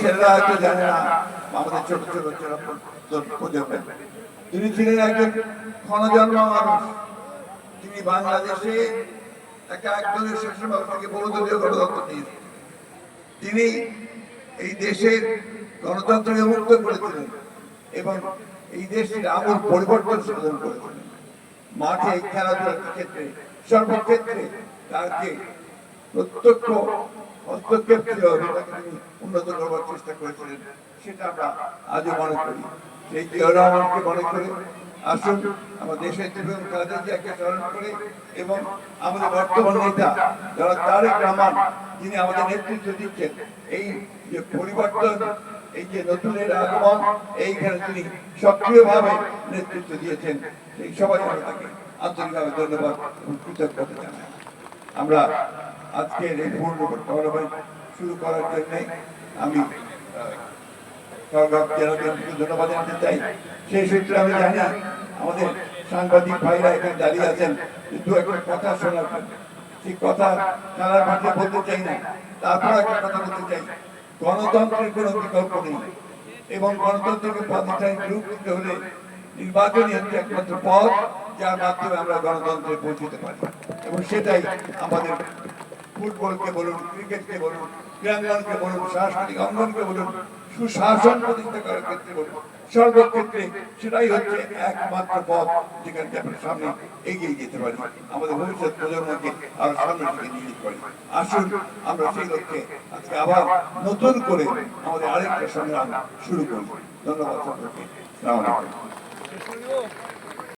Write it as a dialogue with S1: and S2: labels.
S1: ছেলেরা হয়তো জানে না, আমাদের ছোট ছোট তিনি ছিলেন একজন মানুষ। তিনি বাংলাদেশে গণতন্ত্র তিনি এই দেশের গণতন্ত্রকে মুক্ত করেছিলেন এবং এই দেশের আমূল পরিবর্তন সাধন করেছিলেন। মাঠে খেলাধুলার ক্ষেত্রে, সর্বক্ষেত্রে তার যে প্রত্যক্ষ হস্তক্ষেপ ছিল সেটাকে তিনি উন্নত করবার চেষ্টা করেছিলেন, সেটা আমরা আজও মনে করি। সেই রহমানকে মনে করে। আসুন, আমার দেশের জীবন খালেদা জিয়াকে স্মরণ করে এবং আমাদের বর্তমান নেতা যারা তারেক রহমান, যিনি আমাদের নেতৃত্ব দিচ্ছেন, এই যে পরিবর্তন, এই যে নতুনের আগমন, এইখানে তিনি সক্রিয়ভাবে নেতৃত্ব দিয়েছেন, সেই সবাই আমরা তাকে আন্তরিকভাবে ধন্যবাদ এবং কৃতজ্ঞতা জানাই। আমরা আজকের এই পূর্ণ শুরু করার জন্য আমি ধন্যবাদ চাই। সেই সূত্রে আমি জানি আমাদের সাংবাদিক ভাইরা এখানে দাঁড়িয়ে আছেন দু একটা কথা শোনার সেই কথা মাঠে বলতে চাই না তারপর একটা কথা বলতে চাই। গণতন্ত্রের কোনো বিকল্প নেই, এবং গণতন্ত্রকে রূপ দিতে হলে নির্বাচনই হচ্ছে একমাত্র পথ, যার মাধ্যমে আমরা গণতন্ত্রে পৌঁছতে পারি। এবং সেটাই আমাদের ফুটবলকে বলুন, ক্রিকেটকে বলুন ক্রীড়াঙ্গনকে বলুন, সাংস্কৃতিক অঙ্গনকে বলুন, সুশাসন প্রতিষ্ঠা করার ক্ষেত্রে বলুন, সর্বক্ষেত্রে সেটাই হচ্ছে একমাত্র পথ যেখান আমরা সামনে এগিয়ে যেতে পারি। আমাদের ভবিষ্যৎ প্রজন্মকে আরও সামনের দিকে নিয়ে যেতে পারি। আসুন, আমরা সেই লক্ষ্যে আজকে আবার নতুন করে আমাদের আরেকটা সংগ্রাম শুরু করি। ধন্যবাদ সকলকে।